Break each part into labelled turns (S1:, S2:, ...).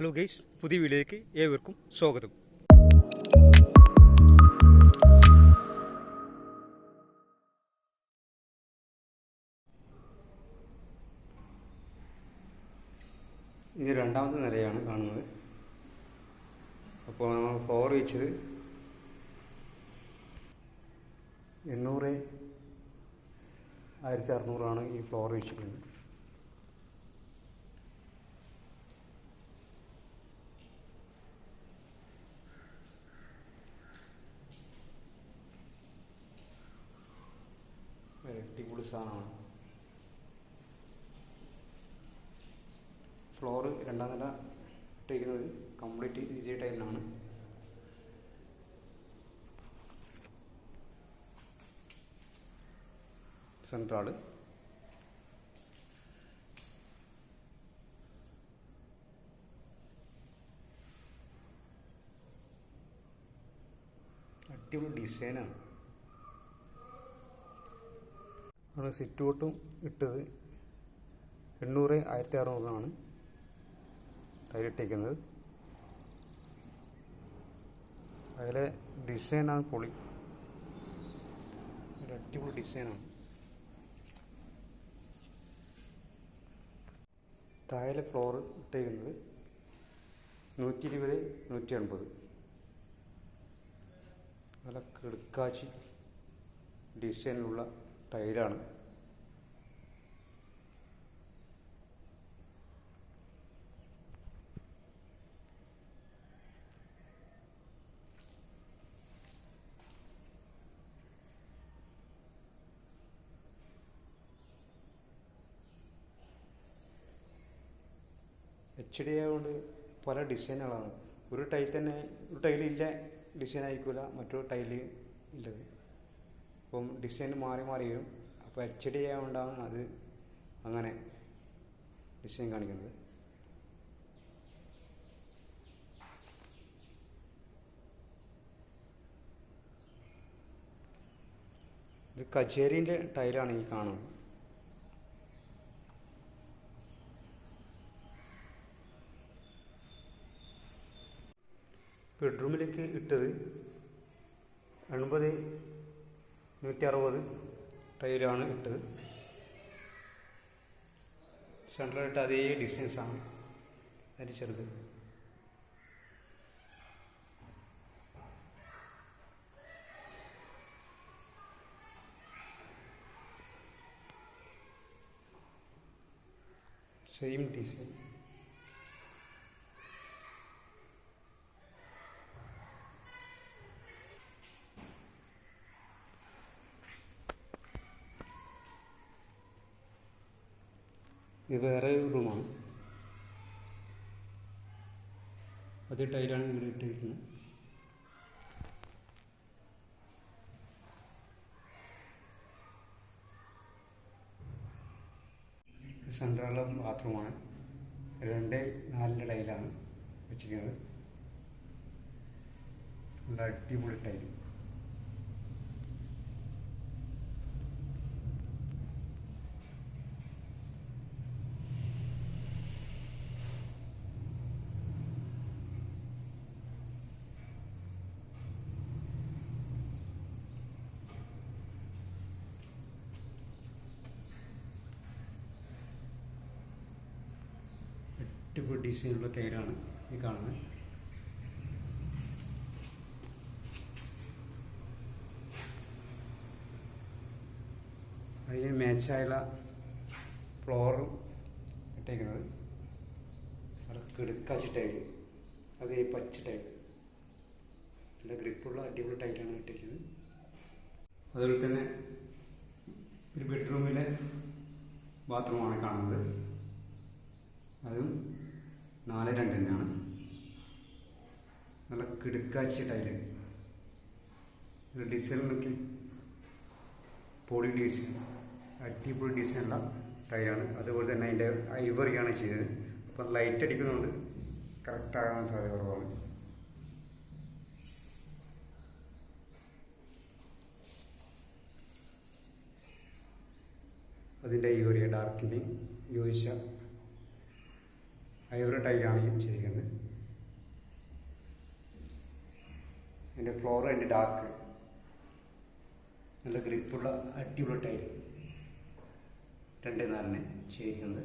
S1: Hello guys പുതിയ വീഡിയോയിലേക്ക് ഏവർക്കും സ്വാഗതം. ഇത് രണ്ടാമത്തെ നിലയാണ് കാണുന്നത്. അപ്പോൾ നമ്മൾ ഫ്ലോർ വെച്ചത് എണ്ണൂറ് ആയിരത്തി അറുന്നൂറാണ് ഈ ഫ്ലോർ വെച്ചിരിക്കുന്നത്. അടിപൊളി സാധനമാണ്. ഫ്ലോറ് രണ്ടാം നില ഇട്ടിരിക്കുന്നത് കംപ്ലീറ്റ് വിജയ ടൈലിനാണ്. സെൻട്രാൾ അടിപൊളി ഡിസൈനാണ് ആണ് സിറ്റ് ഔട്ടും ഇട്ടത്. എണ്ണൂറ് ആയിരത്തി അറുന്നൂറാണ് ടൈലിട്ടേക്കുന്നത് അതിലെ ഡിസൈനാണ് പൊളി. ഒരു അടിപൊളി ഡിസൈനാണ് താഴെ ഫ്ലോർ ഇട്ടേക്കുന്നത് നൂറ്റി ഇരുപത് നൂറ്റി എൺപത് നല്ല കിടക്കാച്ചി ഡിസൈനിലുള്ള ടൈലാണ് എച്ച് ഡി ആയതുകൊണ്ട് പല ഡിസൈനുകളാണ് ഒരു ടൈൽ തന്നെ ഒരു ടൈലില്ല ഡിസൈൻ ആയിരിക്കില്ല മറ്റൊരു ടൈൽ ഇല്ലത്. അപ്പം ഡിസൈൻ മാറി മാറി വരും. അപ്പോൾ എച്ച് ഡി ആയതുകൊണ്ടാണ് അത് അങ്ങനെ ഡിസൈൻ കാണിക്കുന്നത്. ഇത് കച്ചേരിന്റെ ടൈലാണ് ഈ കാണുന്നത്. ബെഡ്റൂമിലേക്ക് ഇട്ടത് എൺപത് നൂറ്റി അറുപത് ടൈലാണ് ഇട്ടത്. സെൻട്രലായിട്ട് അതേ ഡിസ്റ്റൻസാണ് ചെറുത് സെയിം ഡിസൈൻ ഇത് വേറെ ഒരു റൂമാണ്. അത് ടൈലാണ് ഇവിടെ ഇട്ടിരിക്കുന്നത്. സെൻട്രലുള്ള ബാത്റൂമാണ്. രണ്ട് നാലിന്റെ ടൈലാണ് വെച്ചിരിക്കുന്നത്. നല്ല അടിപൊളി ടൈൽ അടിപൊളി ഡിസൈനുള്ള ടൈലാണ് ഈ കാണുന്നത് അതിന് മാച്ചായുള്ള ഫ്ലോറും ഇട്ടേക്കുന്നത്. അവിടെ കിടുക്കാച്ച ടൈൽ അത് ഈ പച്ച ടൈൽ നല്ല ഗ്രിപ്പുള്ള അടിപൊളി ടൈലാണ് ഇട്ടിരിക്കുന്നത് അതുപോലെ തന്നെ ഒരു ബെഡ്റൂമിലെ ബാത്റൂമാണ് കാണുന്നത്. അതും നാല് രണ്ട് തന്നെയാണ്. നല്ല കിടുക്കാച്ച ടൈൽ ഡിസൈനിലൊക്കെ പോളി ഡിസൈൻ അടിപൊളി ഡിസൈനുള്ള ടൈലാണ് അതുപോലെ തന്നെ അതിന്റെ ഐവറിയാണ് ചെയ്തത്. അപ്പം ലൈറ്റ് അടിക്കുന്നതുകൊണ്ട് കറക്റ്റ് ആകാൻ സാധ്യത കുറവാണ്. അതിന്റെ ഈ ഒരു ഡാർക്കിന്റെയും യോജിച്ച ഐവറി ടൈലാണ് ചെയ്തിരിക്കുന്നത് അതിന്റെ ഫ്ലോർ അതിന്റെ ഡാർക്ക് നല്ല ഗ്രിപ്പുള്ള അടിപൊളി ടൈൽ രണ്ട് നാലിന് ചെയ്തിരിക്കുന്നത്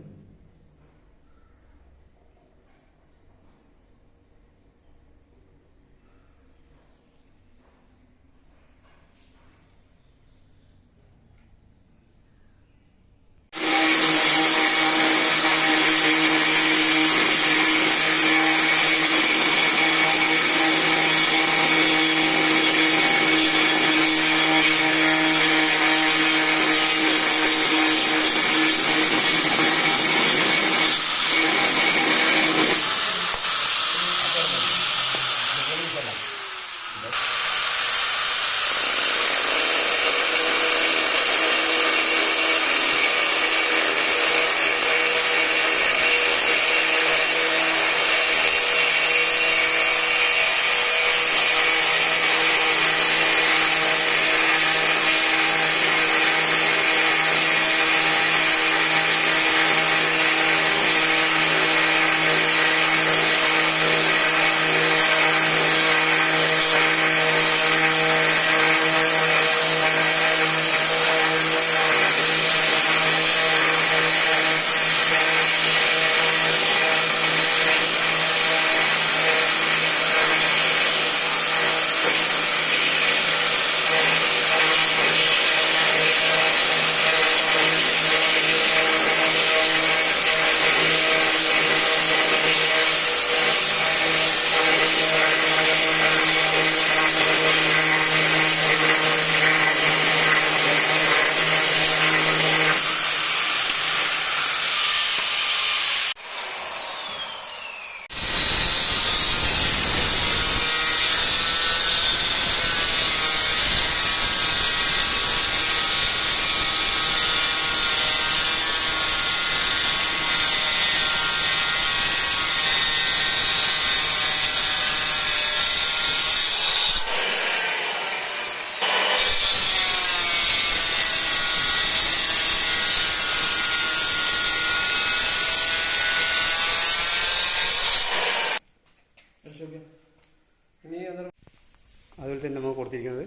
S1: തന്നെ നമ്മൾ കൊടുത്തിരിക്കുന്നത്.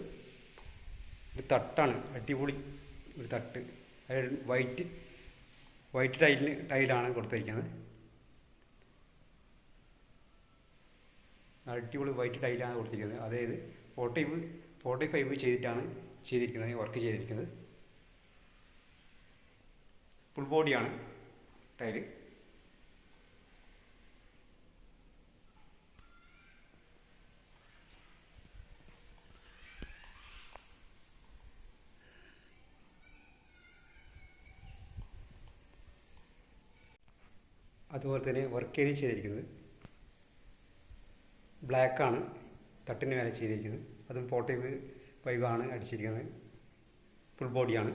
S1: ഒരു തട്ടാണ് അടിപൊളി ഒരു തട്ട്. അതായത് വൈറ്റ് വൈറ്റ് ടൈലിന് ടൈലാണ് കൊടുത്തിരിക്കുന്നത്. അടിപൊളി വൈറ്റ് ടൈലാണ് കൊടുത്തിരിക്കുന്നത്. അതായത് ഫോർട്ടി ഫോർട്ടി ഫൈവ് ചെയ്തിട്ടാണ് ചെയ്തിരിക്കുന്നത് വർക്ക് ചെയ്തിരിക്കുന്നത്. ഫുൾ ബോഡിയാണ് ടൈൽ. അതുപോലെ തന്നെ വർക്ക് ഏരിയ ചെയ്തിരിക്കുന്നത്. ബ്ലാക്കാണ് തട്ടിന് മേലെ ചെയ്തിരിക്കുന്നത്. അതും ഫോർട്ടി ഫൈവ് ആണ് അടിച്ചിരിക്കുന്നത്. ഫുൾ ബോഡിയാണ്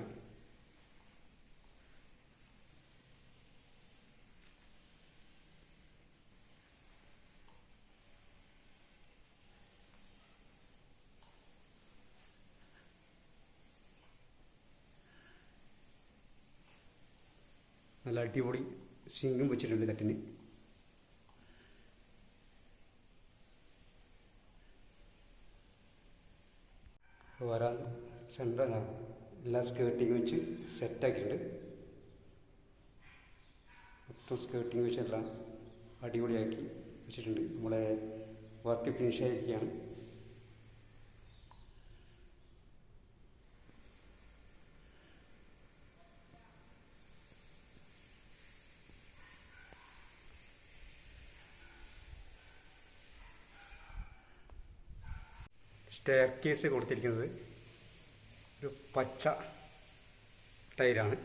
S1: നല്ല അടിപൊളി സിങ്കും വെച്ചിട്ടുണ്ട് തട്ടിന് വരാൻ സെന്റർ എല്ലാ സ്കേർട്ടിങ് വെച്ച് സെറ്റാക്കിയിട്ടുണ്ട് മൊത്തം സ്കേർട്ടിങ് വെച്ചെല്ലാം അടിപൊളിയാക്കി വെച്ചിട്ടുണ്ട്. നമ്മളെ വർക്ക് ഫിനിഷ് സ്റ്റെയർ കേസ് കൊടുത്തിരിക്കുന്നത് ഒരു പച്ച ടൈലാണ്.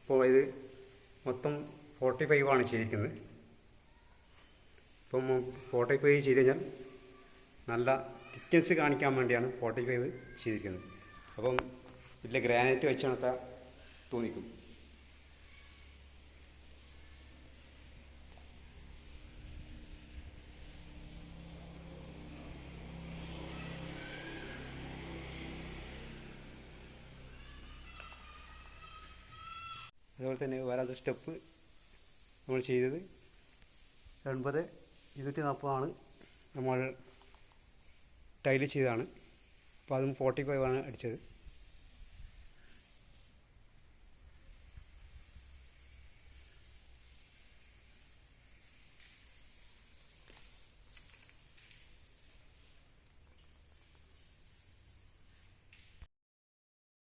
S1: അപ്പോൾ ഇത് മൊത്തം ഫോർട്ടി ഫൈവ് ആണ് ചെയ്തിരിക്കുന്നത്. ഇപ്പം ഫോർട്ടി ഫൈവ് ചെയ്ത് കഴിഞ്ഞാൽ നല്ല തിക്നെസ് കാണിക്കാൻ വേണ്ടിയാണ് ഫോർട്ടി ഫൈവ് ചെയ്തിരിക്കുന്നത്. അപ്പം ഇതിൽ ഗ്രാനൈറ്റ് വെച്ചൊക്കെ തോന്നിക്കും. അതുപോലെ തന്നെ വരാത്ത സ്റ്റെപ്പ് നമ്മൾ ചെയ്തത്.
S2: എൺപത് ഇരുന്നൂറ്റി നാൽപ്പതാണ്
S1: നമ്മൾ ടൈൽ ചെയ്തതാണ്. അപ്പോൾ അതും ഫോർട്ടി ഫൈവ് ആണ് അടിച്ചത്.